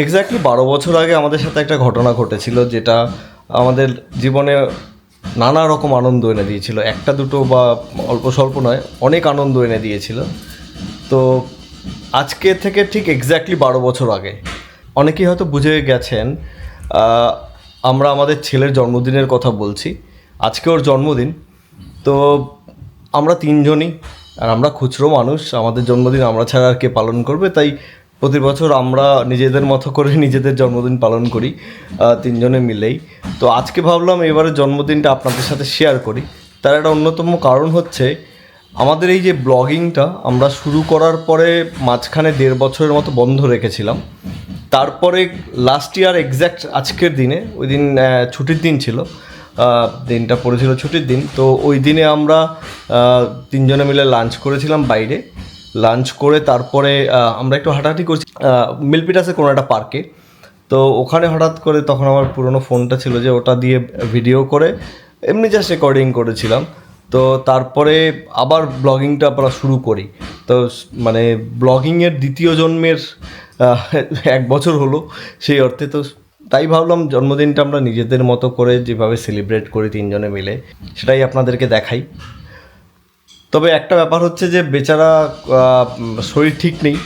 Exactly বারো বছর আগে আমাদের সাথে একটা ঘটনা ঘটেছিল যেটা আমাদের জীবনে নানা রকম আনন্দ এনে দিয়েছিল। একটা দুটো বা অল্প স্বল্প নয়, অনেক আনন্দ এনে দিয়েছিল। তো আজকে থেকে ঠিক এক্স্যাক্টলি বারো বছর আগে। অনেকেই হয়তো বুঝে গেছেন আমরা আমাদের ছেলের জন্মদিনের কথা বলছি। আজকে ওর জন্মদিন। তো আমরা তিনজনই, আর আমরা খুচরো মানুষ, আমাদের জন্মদিন আমরা ছাড়া আর কে পালন করবে? তাই প্রতি বছর আমরা নিজেদের মতো করে নিজেদের জন্মদিন পালন করি তিনজনে মিলেই। তো আজকে ভাবলাম এবারের জন্মদিনটা আপনাদের সাথে শেয়ার করি। তার একটা অন্যতম কারণ হচ্ছে, আমাদের এই যে ব্লগিংটা আমরা শুরু করার পরে মাঝখানে দেড় বছরের মতো বন্ধ রেখেছিলাম। তারপরে লাস্ট ইয়ার এক্স্যাক্ট আজকের দিনে, ওই দিন ছুটির দিন ছিল দিনটা পড়েছিল ছুটির দিন। তো ওই দিনে আমরা তিনজনে মিলে লাঞ্চ করেছিলাম বাইরে। লাঞ্চ করে তারপরে আমরা একটু হাঁটাহাঁটি করছি মিলপিটাসে কোনো একটা পার্কে তো ওখানে হঠাৎ করে তখন আমার পুরনো ফোনটা ছিল যে ওটা দিয়ে ভিডিও করে, এমনি জাস্ট রেকর্ডিং করেছিলাম। তো তারপরে আবার ব্লগিংটা আমরা শুরু করি। তো মানে ব্লগিংয়ের দ্বিতীয় জন্মের এক বছর হলো সেই অর্থে। তো তাই ভাবলাম জন্মদিনটা আমরা নিজেদের মতো করে যেভাবে সেলিব্রেট করি তিনজনে মিলে, সেটাই আপনাদেরকে দেখাই। তবে একটা ব্যাপার হচ্ছে যে বেচারা শরীর ঠিক নেই।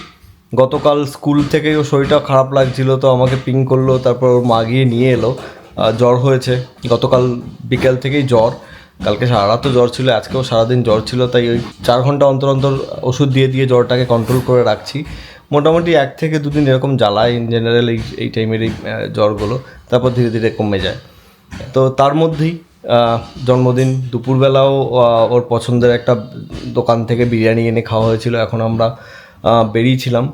গতকাল স্কুল থেকে ও শরীরটা খারাপ লাগছিল, তো আমাকে পিং করল, তারপর ওর মা গিয়ে নিয়ে এলো। জ্বর হয়েছে। গতকাল বিকেল থেকেই জ্বর। কালকে সারা রাত তো জ্বর ছিল, আজকেও সারাদিন জ্বর ছিল, তাই ওই চার ঘণ্টা অন্তর অন্তর ওষুধ দিয়ে দিয়ে জ্বরটাকে কন্ট্রোল করে রাখছি। মোটামুটি এক থেকে দুদিন এরকম জ্বালায় ইন জেনারেল এই এই টাইমের এই জ্বরগুলো, তারপর ধীরে ধীরে কমে যায়। তো তার মধ্যেই জন্মদিন দুপুরবেলাও ওর পছন্দের একটা দোকান থেকে বিরিয়ানি এনে খাওয়া হয়েছিল। এখন আমরা বেরিয়েছিলাম।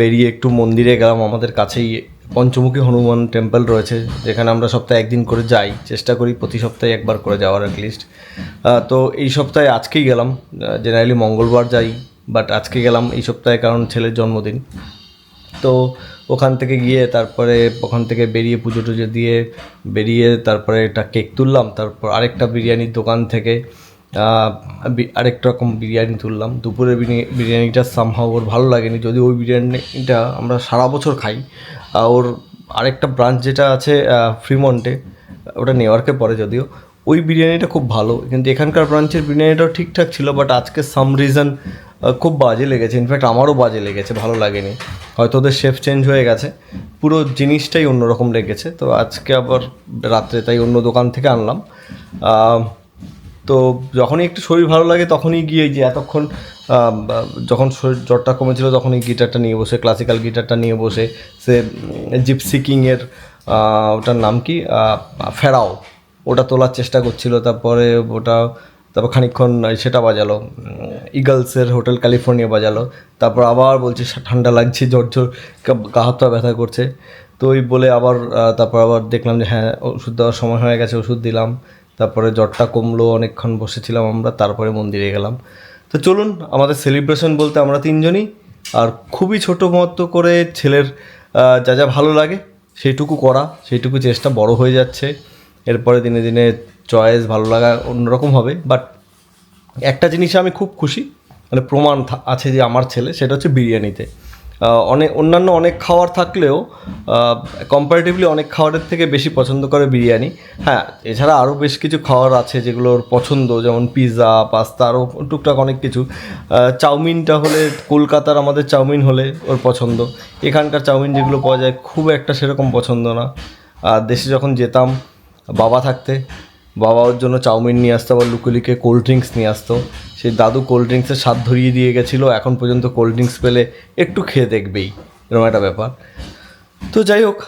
বেরিয়ে একটু মন্দিরে গেলাম। আমাদের কাছেই পঞ্চমুখী হনুমান টেম্পল রয়েছে, যেখানে আমরা সপ্তাহে একদিন করে যাই। চেষ্টা করি প্রতি সপ্তাহে একবার করে যাওয়ার অ্যাটলিস্ট তো এই সপ্তাহে আজকেই গেলাম। জেনারেলি মঙ্গলবার যাই বাট আজকে গেলাম এই সপ্তাহে কারণ ছেলের জন্মদিন। তো ওখান থেকে গিয়ে তারপরে ওখান থেকে বেরিয়ে পুজো টুজো দিয়ে বেরিয়ে তারপরে একটা কেক তুললাম, তারপর আরেকটা বিরিয়ানির দোকান থেকে আরেকটা রকম বিরিয়ানি তুললাম। দুপুরের বিরিয়ানি- বিরিয়ানিটা সামহাও ওর ভালো লাগেনি যদি ওই বিরিয়ানিটা আমরা সারা বছর খাই ওর আরেকটা ব্রাঞ্চ যেটা আছে ফ্রিমন্টে ওটা নিউ ইয়র্কে পড়ে যদিও, ওই বিরিয়ানিটা খুব ভালো, কিন্তু এখানকার ব্রাঞ্চের বিরিয়ানিটাও ঠিকঠাক ছিল বাট আজকে সাম রিজন খুব বাজে লেগেছে। ইনফ্যাক্ট আমারও বাজে লেগেছে, ভালো লাগেনি। হয়তো ওদের শেফ চেঞ্জ হয়ে গেছে। পুরো জিনিসটাই অন্যরকম লেগেছে। তো আজকে আবার রাত্রে তাই অন্য দোকান থেকে আনলাম। তো যখনই একটু শরীর ভালো লাগে তখনই গিয়ে যে এতক্ষণ যখন শরীর জ্বরটা কমেছিল তখনই গিটারটা নিয়ে বসে ক্লাসিক্যাল গিটারটা নিয়ে বসে, সে জিপসি কিংয়ের ওটার নাম কি? ফেরাও ওটা তোলার চেষ্টা করছিল। তারপরে ওটা তারপর খানিকক্ষণ সেটা বাজালো ইগলসের হোটেল ক্যালিফোর্নিয়া বাজালো, তারপর আবার বলছে ঠান্ডা লাগছে, জ্বর জ্বর গা- হাত ব্যথা করছে। তো ওই বলে আবার তারপর আবার দেখলাম যে হ্যাঁ ওষুধ দেওয়ার সময় হয়ে গেছে, ওষুধ দিলাম। তারপরে জ্বরটা কমলো, অনেকক্ষণ বসেছিলাম আমরা, তারপরে মন্দিরে গেলাম। তো চলুন, আমাদের সেলিব্রেশন বলতে আমরা তিনজনই, আর খুবই ছোটো মতো করে ছেলের যা যা ভালো লাগে, সেইটুকু করা, সেইটুকু চেষ্টা বড় হয়ে যাচ্ছে। এরপরে দিনে দিনে চয়েস ভালো লাগা অন্যরকম হবে বাট একটা জিনিসে আমি খুব খুশি মানে প্রমাণ আছে যে আমার ছেলে, সেটা হচ্ছে বিরিয়ানিতে। অনেক অন্যান্য অনেক খাবার থাকলেও কম্পারেটিভলি অনেক খাবারের থেকে বেশি পছন্দ করে বিরিয়ানি। হ্যাঁ এছাড়া আরও বেশ কিছু খাওয়ার আছে যেগুলো ওর পছন্দ, যেমন পিৎজা পাস্তা আরও টুকটাক অনেক কিছু। চাউমিনটা হলে, কলকাতার আমাদের চাউমিন হলে ওর পছন্দ। এখানকার চাউমিন যেগুলো পাওয়া যায়, খুব একটা সেরকম পছন্দ না। আর দেশে যখন যেতাম, বাবা থাকতে বাবা ওর জন্য চাউমিন নিয়ে আসতো আবার লুকুলিকে কোল্ড ড্রিঙ্কস নিয়ে আসতো। সেই দাদু কোল্ড ড্রিঙ্কসের স্বাদ ধরিয়ে দিয়ে গেছিল এখন পর্যন্ত কোল্ড ড্রিঙ্কস পেলে একটু খেয়ে দেখবেই। এরকম একটা ব্যাপার। তো যাই হোক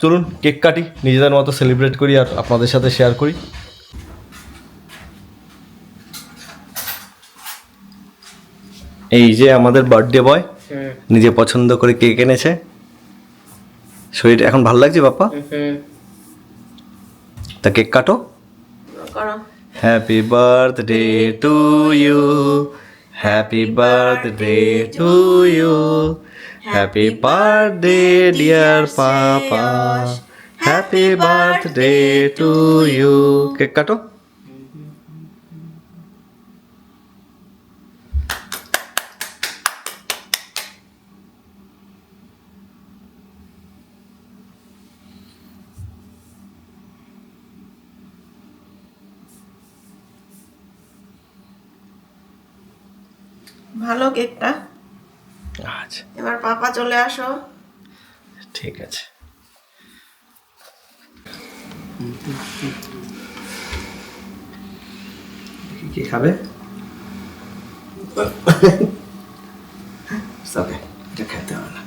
চলুন কেক কাটি নিজেদের মতো সেলিব্রেট করি আর আপনাদের সাথে শেয়ার করি। এই যে আমাদের বার্থডে বয় নিজে পছন্দ করে কেক এনেছে। শরীর এখন ভালো লাগছে বাপ্পা? তা কেক কাটো। করো Happy birthday to you. Happy birthday to you. Happy birthday, dear Papa. Happy birthday to you. Cake কাটো ভালো কেকটা। আচ্ছা। এবার পাপা চলে আসো। ঠিক আছে। কি খাবে? ওকে এটা খেতে হবে না।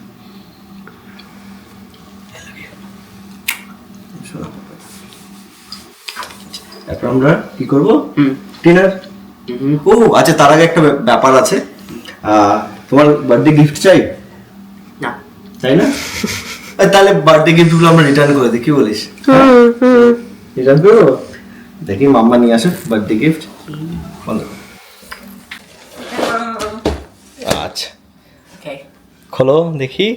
তারপর আমরা কি করব? ডিনার ও আচ্ছা তার আগে একটা ব্যাপার আছে। তোমার বার্থডে গিফট চাই? না। তাই না? তাহলে বার্থডে গিফটগুলো আমরা রিটার্ন করে দিই কি বলিস? রিটার্ন করব দেখি মাম্মা নিয়ে আসো বার্থডে গিফট বলো আচ্ছা। খোলো দেখি।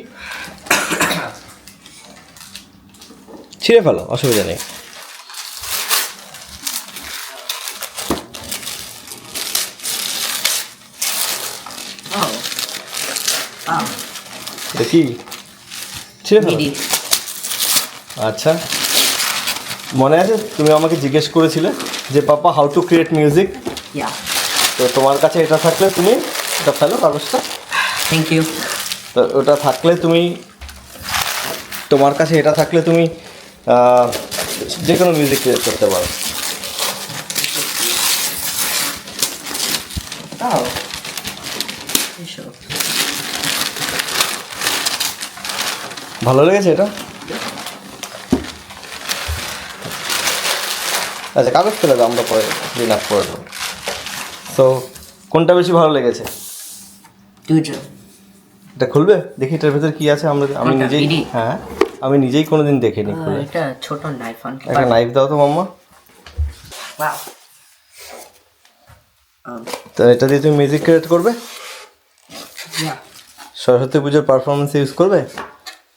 ছিঁড়ে ফেলো অসুবিধা নেই। ছিঁড়ে ফেলো? আচ্ছা। মনে আছে? তুমি আমাকে জিজ্ঞেস করেছিলে যে papa how to create music তো তোমার কাছে এটা থাকলে তুমি এটা ফেলো কাগজটা। থ্যাংক ইউ তো ওটা থাকলে তুমি তোমার কাছে এটা থাকলে তুমি যে কোনো মিউজিক ক্রিয়েট করতে পারো ও এসো ভালো লেগেছে এটা? আচ্ছা কাগজ ফেলে দাও আমরা পরে আপ করে দেবো। তো কোনটা বেশি ভালো লেগেছে? এটা খুলবে? দেখি এটার ভেতর কি আছে আমরা আমি নিজেই হ্যাঁ আমি নিজেই কোনোদিন দেখিনি খুলে। এটা ছোট নাইফ একটা নাইফ দাও তো মাম্মা। Um তো এটা দিয়ে তুমি মিউজিক ক্রিয়েট করবে? সরস্বতী পুজোর পারফরমেন্স ইউজ করবে?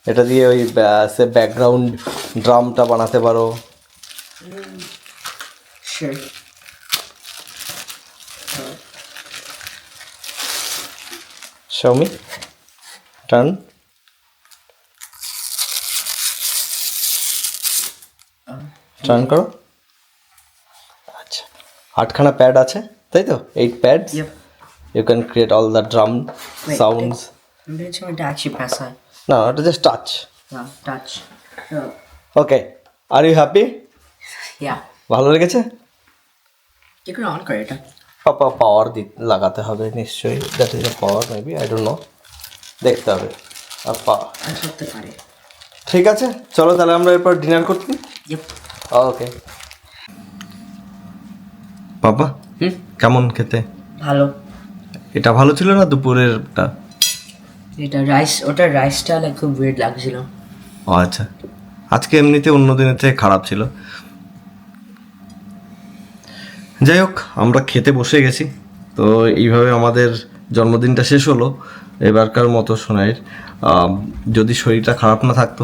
এটা দিয়ে ওই সে ব্যাকগ্রাউন্ড ড্রামটা বানাতে পারো। শিওর Show টান করো। আচ্ছা। আটখানা প্যাড আছে তাই তো? Eight pad you can create all the drum sounds না এটা just touch touch okay are you happy yeah ভালো লেগেছে? কি করে অন করে এটা পাপা পাওয়ার লাগাতে হবে নিশ্চয়ই। That is a power maybe I don't know দেখতে হবে। আর পা- আর করতে পারে। ঠিক আছে চলো তাহলে আমরা এরপর ডিনার করতে ওকে বাবা কেমন খেতে? ভালো। এটা ভালো ছিল না দুপুরেরটা? এটা রাইস ওটা রাইসটা লাইক খুব ওয়েট লাগছিল। ও আচ্ছা। আজকে এমনিতে অন্য দিনের থেকে খারাপ ছিল। যাই হোক আমরা খেতে বসে গেছি। তো এইভাবে আমাদের জন্মদিনটা শেষ হলো। এবারকার মতো সোনাইয়ের যদি শরীরটা খারাপ না থাকতো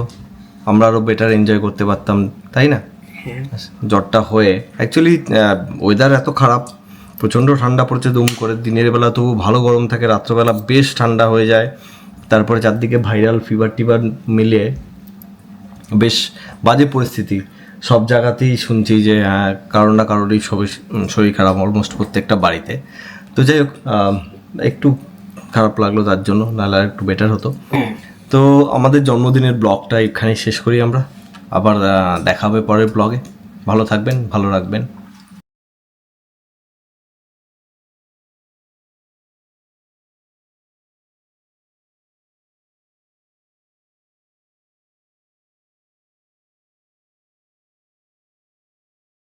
আমরা আরও বেটার এনজয় করতে পারতাম তাই না? হ্যাঁ। জ্বরটা হয়ে। অ্যাকচুয়ালি ওয়েদার এত খারাপ প্রচণ্ড ঠান্ডা পড়ছে দুম করে। দিনের বেলা তবু ভালো গরম থাকে রাত্রবেলা বেশ ঠান্ডা হয়ে যায়। তারপরে চারদিকে ভাইরাল ফিভার টিভার মিলিয়ে বেশ বাজে পরিস্থিতি। সব জায়গাতেই শুনছি যে হ্যাঁ, কারও না কারোরই সবাই শরীর খারাপ অলমোস্ট প্রত্যেকটা বাড়িতে। তো যাই হোক একটু খারাপ লাগল তার জন্য নাহলে আর একটু বেটার হতো। তো আমাদের জন্মদিনের ব্লগটা এখানেই শেষ করি আমরা। আবার আহ, দেখা হবে পরের ব্লগে। ভালো থাকবেন ভালো রাখবেন।